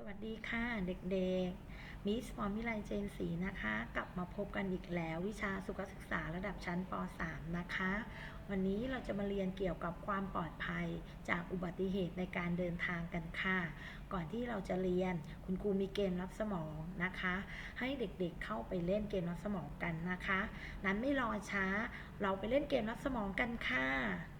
สวัสดีค่ะเด็กๆ มิสฟอร์มิไลเจนสีนะคะ กลับมาพบกันอีกแล้ววิชาสุขศึกษาระดับชั้นป .3 นะคะ วันนี้เราจะมาเรียนเกี่ยวกับความปลอดภัยจากอุบัติเหตุในการเดินทางกันค่ะ ก่อนที่เราจะเรียนคุณครูมีเกมรับสมองนะคะ ให้เด็กๆเข้าไปเล่นเกมรับสมองกันนะคะ นั้นไม่รอช้าเราไปเล่นเกมรับสมองกันค่ะ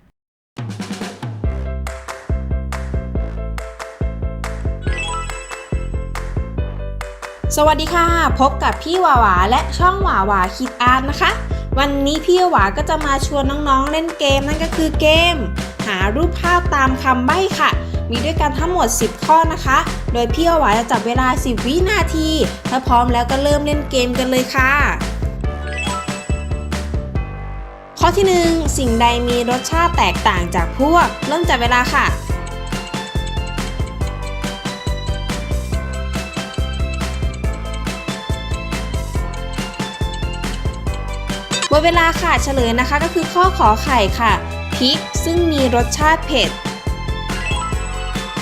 สวัสดีค่ะ พบกับพี่หวาวาและช่องหวาหวาคิดอาร์ตนะคะ วันนี้พี่หวาก็จะมาชวนน้องๆเล่นเกมนั่นก็คือเกม หารูปภาพตามคำใบ้ค่ะ มีด้วยกันทั้งหมด 10 ข้อนะคะ โดยพี่หวาวาจะจับเวลา 10 วินาที ถ้าพร้อมแล้วก็เริ่มเล่นเกมกันเลยค่ะ ข้อที่ 1 สิ่งใดมีรสชาติแตกต่างจากพวก เริ่มจับเวลาค่ะ หมดเวลาค่ะเฉลยนะคะก็คือข้อขอไข่ค่ะพริกซึ่งมีรสชาติเผ็ด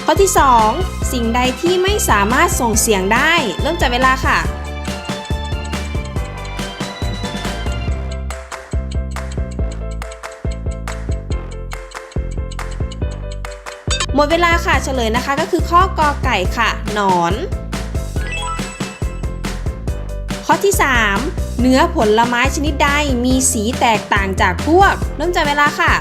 ข้อที่ 2 สิ่งใดที่ไม่สามารถส่งเสียงได้ เริ่มจากเวลาค่ะ หมดเวลาค่ะเฉลยนะคะก็คือข้อกอไก่ค่ะ หนอน ข้อที่ 3 เนื้อผลไม้ชนิดใดมีสีแตกต่างจากพวก เริ่มจากเวลาค่ะ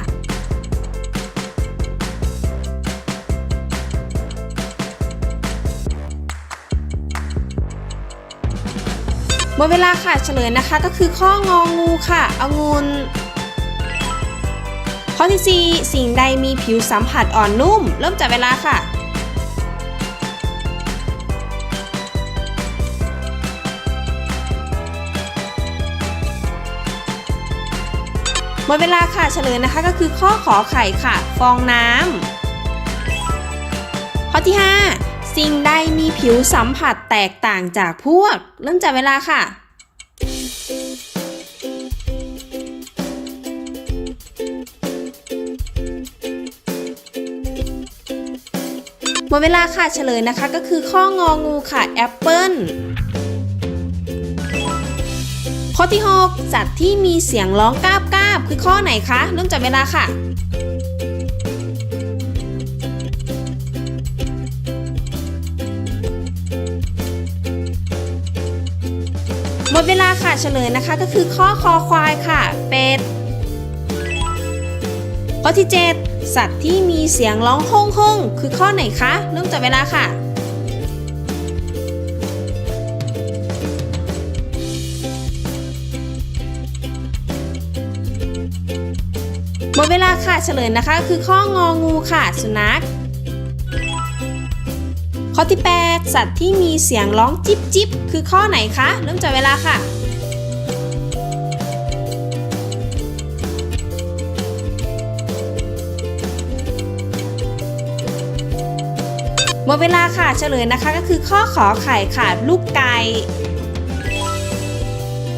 หมดเวลาค่ะเฉลยนะคะก็คือข้ององูค่ะองุนข้อที่ 4 สิ่งใดมีผิวสัมผัสอ่อนนุ่ม เริ่มจากเวลาค่ะ หมดเวลาค่ะเฉลยนะคะก็คือข้อขอไข่ค่ะ ฟองน้ำข้อที่ 5 สิ่งใดมีผิวสัมผัสแตกต่างจากพวก เริ่มจากเวลาค่ะหมดเวลาค่ะเฉลยนะคะก็คือข้ององูค่ะแอปเปิล ข้อที่ 6 สัตว์ที่มีเสียงร้องกาบกาบคือข้อไหนคะ เริ่มจากเวลาค่ะ หมดเวลาค่ะเฉลยนะคะก็คือข้อคอควายค่ะ เป็ด ข้อที่ 7 สัตว์ที่มีเสียงร้องห้องห้องคือข้อไหนคะ เริ่มจากเวลาค่ะ ดเวลาค่ะเฉลยนะคะ คือข้ององูค่ะ สุนัข ข้อที่ 8 สัตว์ที่มีเสียงร้องจิ๊บจิ๊บคือข้อไหนคะเริ่มจากเวลาค่ะหมดเวลาค่ะเฉลยนะคะก็คือข้อขอไข่ค่ะ ลูกไก่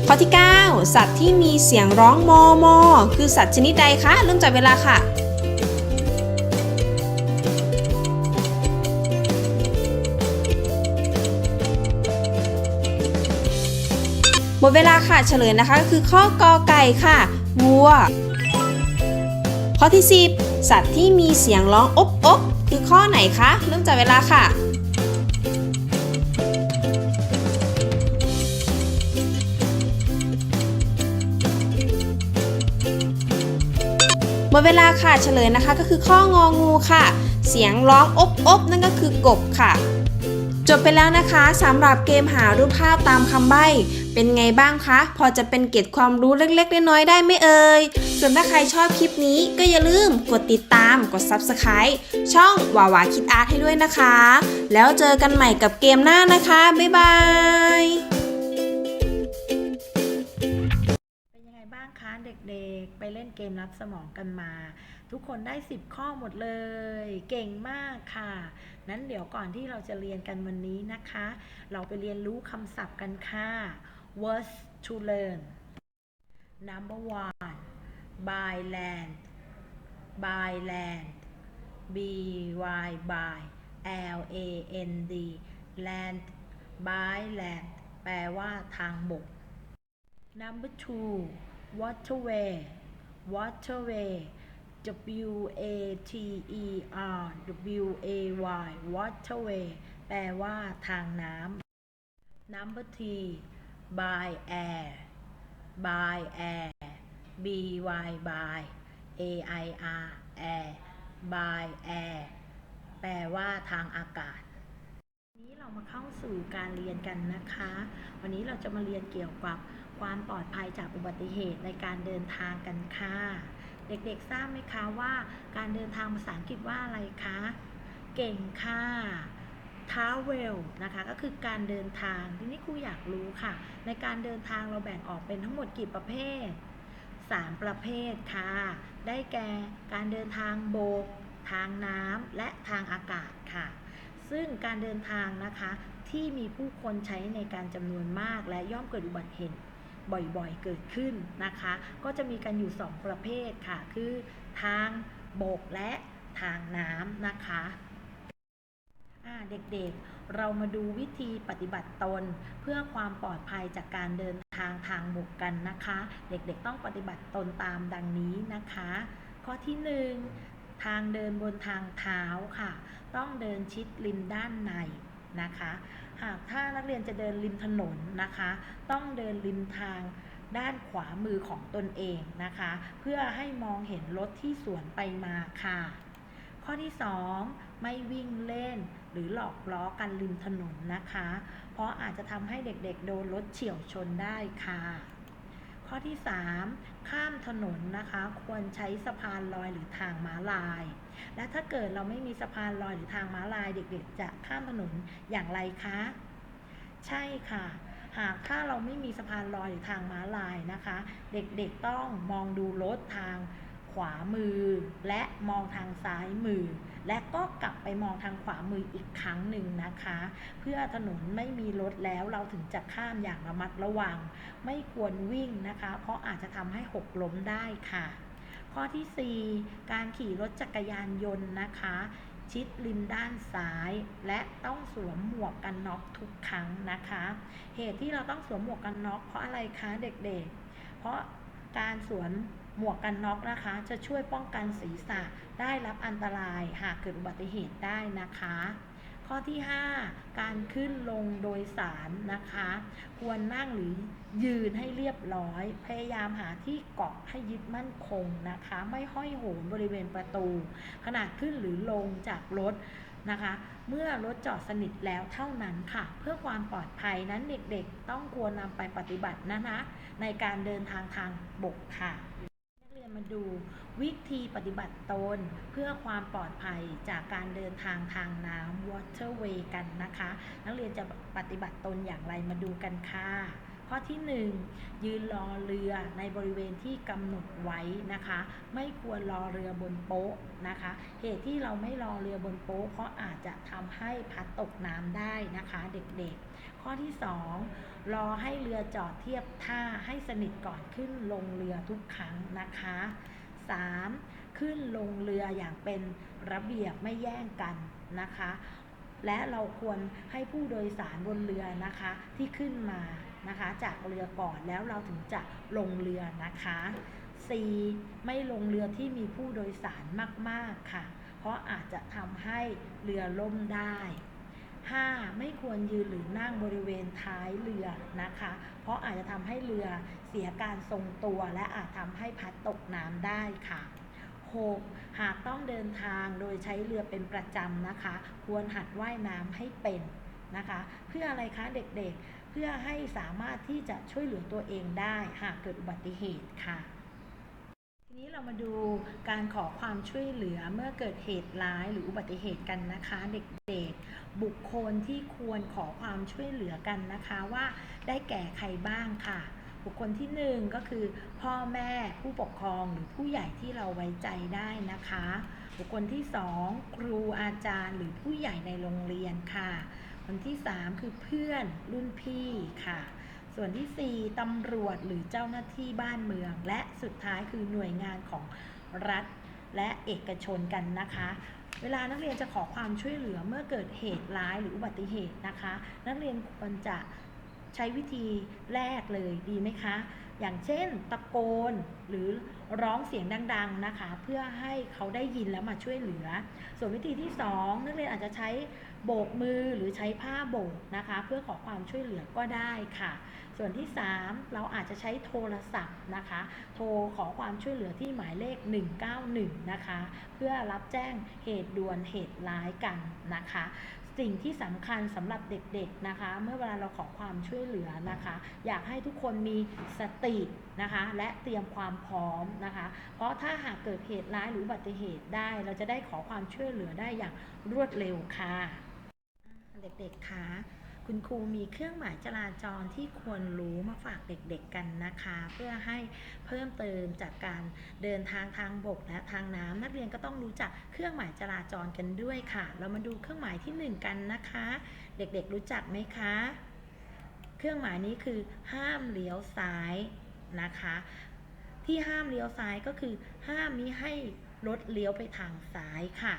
ข้อที่ 9 สัตว์ที่มีเสียงร้องมอมอคือสัตว์ชนิดใดคะ เริ่มจากเวลาค่ะ หมดเวลาค่ะเฉลยนะคะก็คือข้อกอไก่ค่ะวัว ข้อที่ 10 สัตว์ที่มีเสียงร้องอบอบคือข้อไหนคะ เริ่มจากเวลาค่ะ มดเวลาค่ะเฉลยนะคะ ก็คือข้ององูค่ะ เสียงร้องอบอบนั่นก็คือกบค่ะ จบไปแล้วนะคะสำหรับเกมหารูปภาพตามคำใบ้ เป็นไงบ้างคะ พอจะเป็นเกร็ดความรู้เล็กๆน้อยๆได้ไหมเอ่ยส่วนถ้าใครชอบคลิปนี้ก็อย่าลืมกดติดตามกด Subscribe ช่องวาวาคิดอาร์ตให้ด้วยนะคะ แล้วเจอกันใหม่กับเกมหน้านะคะ บ๊ายบาย เด็กๆ ไปเล่นเกมรับสมองกันมา ทุกคนได้ 10 ข้อหมดเลย เก่งมากค่ะ นั้นเดี๋ยวก่อนที่เราจะเรียนกันวันนี้นะคะ เราไปเรียนรู้คำศัพท์กันค่ะ words to learn number one by land by land b y by l a n d land by land แปลว่าทางบก number two waterway waterway W A T E R W A Y waterway แปลว่าทางน้ำ number three by air by air B Y by A I R air by air แปลว่าทางอากาศวันนี้เรามาเข้าสู่การเรียนกันนะคะ วันนี้เราจะมาเรียนเกี่ยวกับ ความปลอดภัยจากอุบัติเหตุในการเดินทางกันค่ะ เด็กๆทราบไหมคะว่า การเดินทางภาษาอังกฤษว่าอะไรคะ เก่งค่ะ travel นะคะก็คือการเดินทางทีนี้ครูอยากรู้ค่ะ ในการเดินทางเราแบ่งออกเป็นทั้งหมดกี่ประเภท 3 ประเภทค่ะ ได้แก่การเดินทางบก ทางน้ำและทางอากาศค่ะ ซึ่งการเดินทางนะคะที่มีผู้คนใช้ในการจำนวนมากและย่อมเกิดอุบัติเหตุ บ่อยๆเกิดขึ้นนะคะ ก็จะมีกันอยู่ 2 ประเภทค่ะ คือทางบกและทางน้ำนะคะเด็กๆ เรามาดูวิธีปฏิบัติตน เพื่อความปลอดภัยจากการเดินทางทางบกกันนะคะ เด็กๆ ต้องปฏิบัติตนตามดังนี้นะคะ ข้อที่หนึ่งทางเดินบนทางเท้าค่ะ ต้องเดินชิดริมด้านใน นะคะ หากถ้านักเรียนจะเดินริมถนนนะคะ ต้องเดินริมทางด้านขวามือของตนเองนะคะ เพื่อให้มองเห็นรถที่สวนไปมาค่ะ ข้อที่ 2 ไม่วิ่งเล่น หรือหลอกล้อกันริมถนนนะคะ เพราะอาจจะทำให้เด็กๆ โดนรถเฉี่ยวชนได้ค่ะ ข้อที่ 3 ข้ามถนนนะคะ ควรใช้สะพานลอยหรือทางม้าลาย และถ้าเกิดเราไม่มีสะพานลอยหรือทางม้าลายเด็กๆ จะข้ามถนนอย่างไรคะ ใช่ค่ะ หากถ้าเราไม่มีสะพานลอยหรือทางม้าลายนะคะ เด็กๆต้องมองดูรถทางขวามือ และมองทางซ้ายมือ และก็กลับไปมองทางขวามืออีกครั้งหนึ่งนะคะ เพื่อถนนไม่มีรถแล้วเราถึงจะข้ามอย่างระมัดระวัง ไม่ควรวิ่งนะคะ เพราะอาจจะทำให้หกล้มได้ค่ะ ข้อที่ 4 การขี่รถจักรยานยนต์นะคะ ชิดริมด้านซ้าย และต้องสวมหมวกกันน็อกทุกครั้งนะคะ เหตุที่เราต้องสวมหมวกกันน็อกเพราะอะไรคะเด็กๆ เพราะการสวมหมวกกันน็อกนะคะ จะช่วยป้องกันศีรษะได้รับอันตรายหากเกิดอุบัติเหตุได้นะคะ ข้อที่ 5 การขึ้นลงโดยสารนะคะ ควรนั่งหรือยืนให้เรียบร้อย พยายามหาที่เกาะให้ยึดมั่นคงนะคะ ไม่ห้อยโหนบริเวณประตู ขนาดขึ้นหรือลงจากรถนะคะ เมื่อรถจอดสนิทแล้วเท่านั้นค่ะ เพื่อความปลอดภัยนั้นเด็กๆ ต้องควรนำไปปฏิบัตินะคะในการเดินทางทางบกค่ะ นักเรียนมาดูวิธีปฏิบัติตนเพื่อความปลอดภัยจากการเดินทางทางน้ำ waterway กันนะคะ นักเรียนจะปฏิบัติตนอย่างไรมาดูกันค่ะ ข้อที่ 1 ยืนรอเรือในบริเวณที่กำหนดไว้นะคะ ไม่ควรรอเรือบนโป๊ะนะคะ เหตุที่เราไม่รอเรือบนโป๊ะเพราะอาจจะทำให้พัดตกน้ำได้นะคะ เด็กๆ ข้อที่ 2 รอให้เรือจอดเทียบท่าให้สนิทก่อนขึ้นลงเรือทุกครั้งนะคะ 3. ขึ้นลงเรืออย่างเป็นระเบียบไม่แย่งกันนะคะ และเราควรให้ผู้โดยสารบนเรือนะคะที่ขึ้นมานะคะจากเรือก่อนแล้วเราถึงจะลงเรือนะคะ 4. ไม่ลงเรือที่มีผู้โดยสารมาก ๆ ค่ะ เพราะอาจจะทำให้เรือล่มได้ 5. ไม่ควรยืนหรือนั่งบริเวณท้ายเรือนะคะ เพราะอาจจะทำให้เรือเสียการทรงตัวและอาจทำให้พัดตกน้ำได้ค่ะ 6. หากต้องเดินทางโดยใช้เรือเป็นประจำนะคะ ควรหัดว่ายน้ำให้เป็นนะคะ เพื่ออะไรคะเด็กๆ เพื่อให้สามารถที่จะช่วยเหลือตัวเองได้หากเกิดอุบัติเหตุค่ะ นี้เรามาดูการขอความช่วยเหลือเมื่อเกิดเหตุร้ายหรืออุบัติเหตุกันนะคะ เด็กๆ บุคคลที่ควรขอความช่วยเหลือกันนะคะว่าได้แก่ใครบ้างค่ะ บุคคลที่หนึ่งก็คือ พ่อแม่ผู้ปกครองหรือผู้ใหญ่ที่เราไว้ใจได้นะคะ บุคคลที่สองครูอาจารย์หรือผู้ใหญ่ในโรงเรียนค่ะคนที่สามคือเพื่อนรุ่นพี่ค่ะ ส่วนที่ 4 ตำรวจหรือเจ้าหน้าที่บ้านเมือง และสุดท้ายคือหน่วยงานของรัฐและเอกชนกันนะคะ เวลานักเรียนจะขอความช่วยเหลือเมื่อเกิดเหตุร้ายหรืออุบัติเหตุนะคะ นักเรียนควรจะใช้วิธีแรกเลยดีไหมคะ อย่างเช่นตะโกนหรือร้องเสียงดัง ๆนะคะ เพื่อให้เขาได้ยินแล้วมาช่วยเหลือ ส่วนวิธีที่ 2 นักเรียนอาจจะใช้ โบกมือหรือใช้ผ้าโบกนะคะ เพื่อขอความช่วยเหลือก็ได้ค่ะ ส่วนที่ 3 เราอาจจะใช้โทรศัพท์นะคะ โทรขอความช่วยเหลือที่หมายเลข 191 นะคะ เพื่อรับแจ้งเหตุด่วนเหตุร้ายกันนะคะสิ่งที่สำคัญสำหรับเด็กๆนะคะ เมื่อเวลาเราขอความช่วยเหลือนะคะ อยากให้ทุกคนมีสตินะคะ และเตรียมความพร้อมนะคะ เพราะถ้าหากเกิดเหตุร้ายหรืออุบัติเหตุได้ เราจะได้ขอความช่วยเหลือได้อย่างรวดเร็วค่ะ เด็กๆคะคุณครูมีเครื่องหมายจราจรที่ควรรู้มาฝากเด็กๆกันนะคะ เพื่อให้เพิ่มเติมจากการเดินทางทางบกและทางน้ำนักเรียนก็ต้องรู้จักเครื่องหมายจราจรกันด้วยค่ะ เรามาดูเครื่องหมายที่หนึ่งกันนะคะ เด็กๆรู้จักไหมคะ เครื่องหมายนี้คือห้ามเลี้ยวซ้ายนะคะ ที่ห้ามเลี้ยวซ้ายก็คือ ห้ามมิให้รถเลี้ยวไปทางซ้ายค่ะ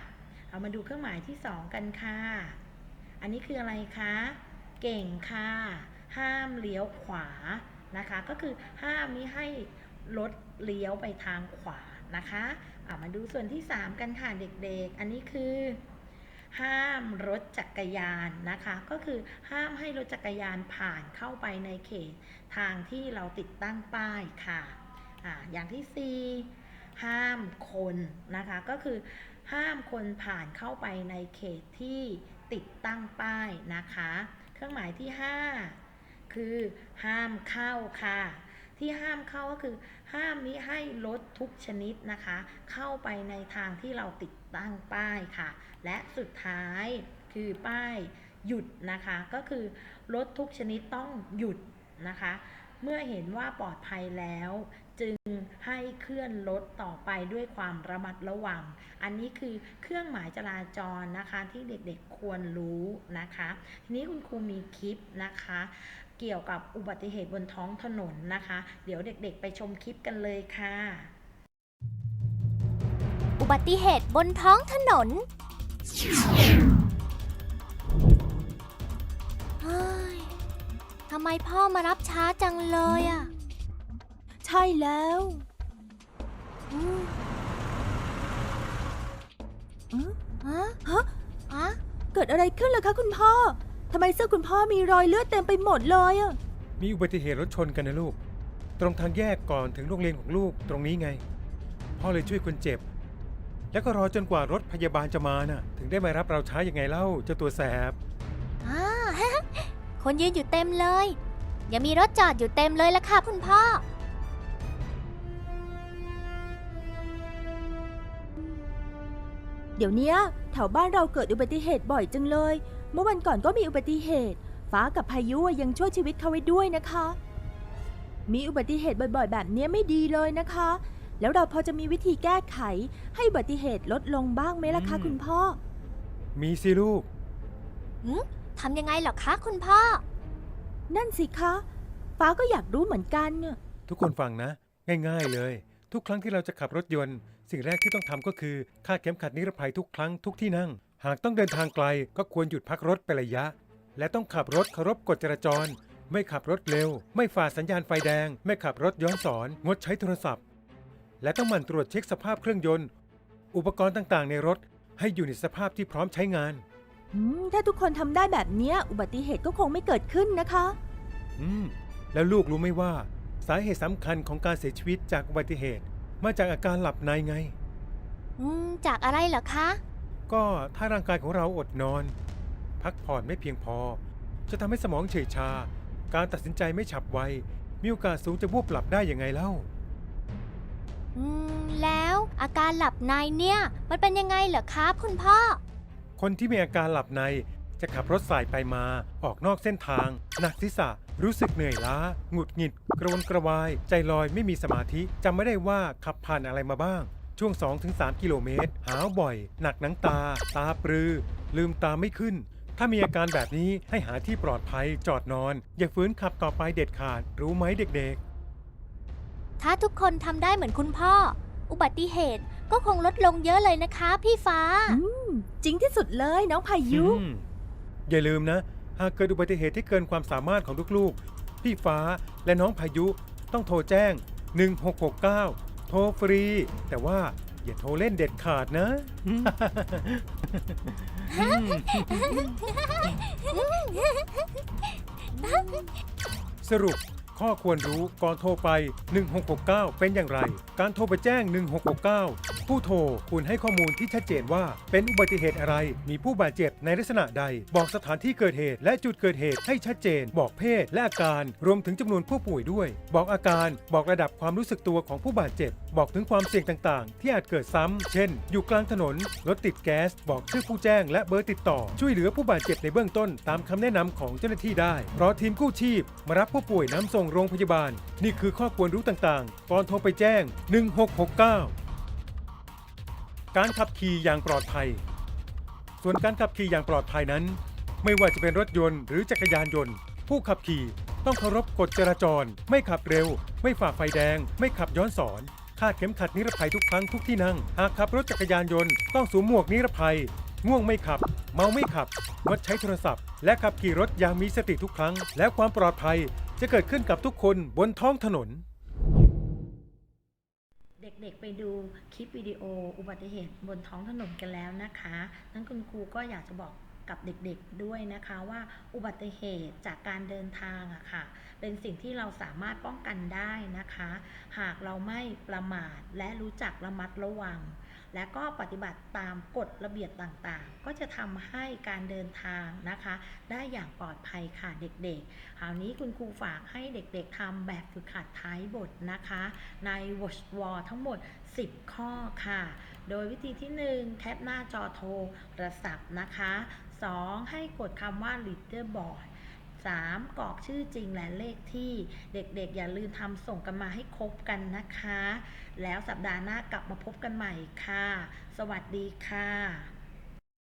เอามาดูเครื่องหมายที่ 2 กันค่ะ อันนี้คืออะไรคะ เก่งค่ะ ห้ามเลี้ยวขวานะคะ ก็คือห้ามมิให้รถเลี้ยวไปทางขวานะคะอะมาดูส่วนที่ 3 กันค่ะเด็กๆ อันนี้คือ ห้ามรถจักรยานนะคะ ก็คือห้ามให้รถจักรยานผ่านเข้าไปในเขตทางที่เราติดตั้งป้ายค่ะอ่าอย่างที่ 4 ห้ามคนนะคะ ก็คือห้ามคนผ่านเข้าไปในเขตที่ ติดตั้งป้ายนะคะ เครื่องหมายที่ 5 คือห้ามเข้าค่ะ ที่ห้ามเข้าก็คือ ห้ามมิให้รถทุกชนิดนะคะ เข้าไปในทางที่เราติดตั้งป้ายค่ะ และสุดท้ายคือป้ายหยุดนะคะ ก็คือรถทุกชนิดต้องหยุดนะคะ เมื่อเห็นว่าปลอดภัยแล้ว จึงให้เคลื่อนรถต่อไปด้วยความระมัดระวัง อันนี้คือเครื่องหมายจราจรนะคะที่เด็กๆควรรู้นะคะ ทีนี้คุณครูมีคลิปนะคะ เกี่ยวกับอุบัติเหตุบนท้องถนนนะคะ เดี๋ยวเด็กๆ ไปชมคลิปกันเลยค่ะ อุบัติเหตุบนท้องถนนทำไมพ่อมารับช้าจังเลยอะ ใช่แล้วอืมอืมฮะฮะ ฮะ เกิดอะไรขึ้นล่ะคะคุณพ่อ ทำไมเสื้อคุณพ่อมีรอยเลือดเต็มไปหมดเลยอะมีอุบัติเหตุรถชนกันนะลูก ตรงทางแยกก่อนถึงโรงเรียนของลูกตรงนี้ไง พ่อเลยช่วยคนเจ็บ แล้วก็รอจนกว่ารถพยาบาลจะมาน่ะ ถึงได้มารับเราช้ายังไงเล่าเจ้าตัวแสบ อ่า คนยืนอยู่เต็มเลย ยังมีรถจอดอยู่เต็มเลยละค่ะคุณพ่อ เดี๋ยวเนี้ยแถวบ้านเราเกิดอุบัติเหตุบ่อยจังเลย เมื่อวันก่อนก็มีอุบัติเหตุ ฟ้ากับพายุอะยังช่วยชีวิตเขาไว้ด้วยนะคะ มีอุบัติเหตุบ่อยๆ แบบเนี้ยไม่ดีเลยนะคะ แล้วเราพอจะมีวิธีแก้ไข ให้อุบัติเหตุลดลงบ้างไหมล่ะคะอืมคุณพ่อ มีสิลูกทำยังไงเหรอคะคุณพ่อ นั่นสิคะ ฟ้าก็อยากรู้เหมือนกันน่ะทุกคนฟังนะ ง่าย ๆเลย ทุกครั้งที่เราจะขับรถยนต์ สิ่งแรกที่ต้องทำก็คือคาดเข็มขัดนิรภัยทุกครั้งทุกที่นั่ง หากต้องเดินทางไกลก็ควรหยุดพักรถไประยะ และต้องขับรถเคารพกฎจราจร ไม่ขับรถเร็ว ไม่ฝ่าสัญญาณไฟแดง ไม่ขับรถย้อนสอน งดใช้โทรศัพท์ และต้องหมั่นตรวจเช็คสภาพเครื่องยนต์ อุปกรณ์ต่างๆ ในรถ ให้อยู่ในสภาพที่พร้อมใช้งานอืมถ้าทุกคนทำได้แบบเนี้ยอุบัติเหตุก็คงไม่เกิดขึ้นนะคะ อืม แล้วลูกรู้ไหมว่า สาเหตุสำคัญของการเสียชีวิตจากอุบัติเหตุ มาจากอาการหลับในไง อืมจากอะไรเหรอคะ ก็ถ้าร่างกายของเราอดนอน พักผ่อนไม่เพียงพอ จะทำให้สมองเฉยชา การตัดสินใจไม่ฉับไว มีโอกาสสูงจะวูบหลับได้ยังไงเล่า อืม แล้วอาการหลับในเนี่ย มันเป็นยังไงเหรอคะคุณพ่อ คนที่มีอาการหลับใน จะขับรถสายไปมาออกนอกเส้นทาง หนักศีรษะ รู้สึกเหนื่อยล้า หงุดหงิด กระวนกระวาย ใจลอยไม่มีสมาธิจำไม่ได้ว่าขับผ่านอะไรมาบ้าง ช่วง 2-3 กิโลเมตร หาวบ่อย หนักหนังตา ตาปรือ ลืมตาไม่ขึ้น ถ้ามีอาการแบบนี้ให้หาที่ปลอดภัยจอดนอน อย่าฝืนขับต่อไปเด็ดขาด รู้ไหมเด็กถ้าทุกคนทำได้เหมือนคุณพ่อ อุบัติเหตุก็คงลดลงเยอะเลยนะคะ พี่ฟ้า อืม จริงที่สุดเลยน้องพายุ อืม อย่าลืมนะ หากเกิดอุบัติเหตุที่เกินความสามารถของลูกๆ พี่ฟ้าและน้องพายุต้องโทรแจ้ง 1669 โทรฟรี แต่ว่าอย่าโทรเล่นเด็ดขาดนะ สรุปข้อควรรู้ก่อนโทรไป 1669 เป็นอย่างไร การโทรไปแจ้ง 1669 ผู้โทรควรให้ข้อมูลที่ชัดเจนว่า เป็นอุบัติเหตุอะไร มีผู้บาดเจ็บในลักษณะใด บอกสถานที่เกิดเหตุและจุดเกิดเหตุให้ชัดเจน บอกเพศและอาการรวมถึงจำนวนผู้ป่วยด้วย บอกอาการบอกระดับความรู้สึกตัวของผู้บาดเจ็บ บอกถึงความเสี่ยงต่างๆ ที่อาจเกิดซ้ำเช่น อยู่กลางถนนรถติดแก๊ส บอกชื่อผู้แจ้ง และเบอร์ติดต่อ ช่วยเหลือผู้บาดเจ็บในเบื้องต้น ตามคำแนะนำของเจ้าหน้าที่ได้ราะทีมกู้ชีพ มารับผู้ป่วยน้ำส่งโรงพยาบาล นี่คือข้อควรรู้ต่างๆ ก่อนโทรไปแจ้ง 1669 การขับขี่อย่างปลอดภัย ส่วนการขับขี่อย่างปลอดภัยนั้น ไม่ว่าจะเป็นรถยนต์หรือจักรยานยนต์ ผู้ขับขี่ต้องเคารพกฎจราจร ไม่ขับเร็ว ไม่ฝ่าไฟแดง ไม่ขับย้อนสอนคาดเข็มขัดนิรภัยทุกครั้งทุกที่นั่ง หากขับรถจักรยานยนต์ต้องสวมหมวกนิรภัย ง่วงไม่ขับ เมาไม่ขับ งดใช้โทรศัพท์ และขับขี่รถอย่างมีสติทุกครั้ง และความปลอดภัยจะเกิดขึ้นกับทุกคนบนท้องถนน เด็กๆไปดูคลิปวิดีโอ อุบัติเหตุบนท้องถนนกันแล้วนะคะนั้นคุณครูก็อยากจะบอกกับเด็กๆด้วยนะคะว่าอุบัติเหตุจากการเดินทางอะค่ะ เป็นสิ่งที่เราสามารถป้องกันได้นะคะ หากเราไม่ประมาทและรู้จักระมัดระวัง และก็ปฏิบัติตามกฎระเบียบต่างๆ ก็จะทำให้การเดินทางนะคะ ได้อย่างปลอดภัยค่ะเด็กๆคราวนี้คุณครูฝากให้เด็กๆทำแบบฝึกหัดท้ายบทนะคะ ใน Watch w a r ทั้งหมด 10 ข้อค่ะ โดยวิธีที่ 1 แคปหน้าจอโทรศัพท์นะคะ 2. ให้กดคำว่า Leaderboard 3. กรอกชื่อจริงและเลขที่เด็กๆ อย่าลืมทำส่งกันมาให้ครบกันนะคะ แล้วสัปดาห์หน้ากลับมาพบกันใหม่ค่ะ สวัสดีค่ะ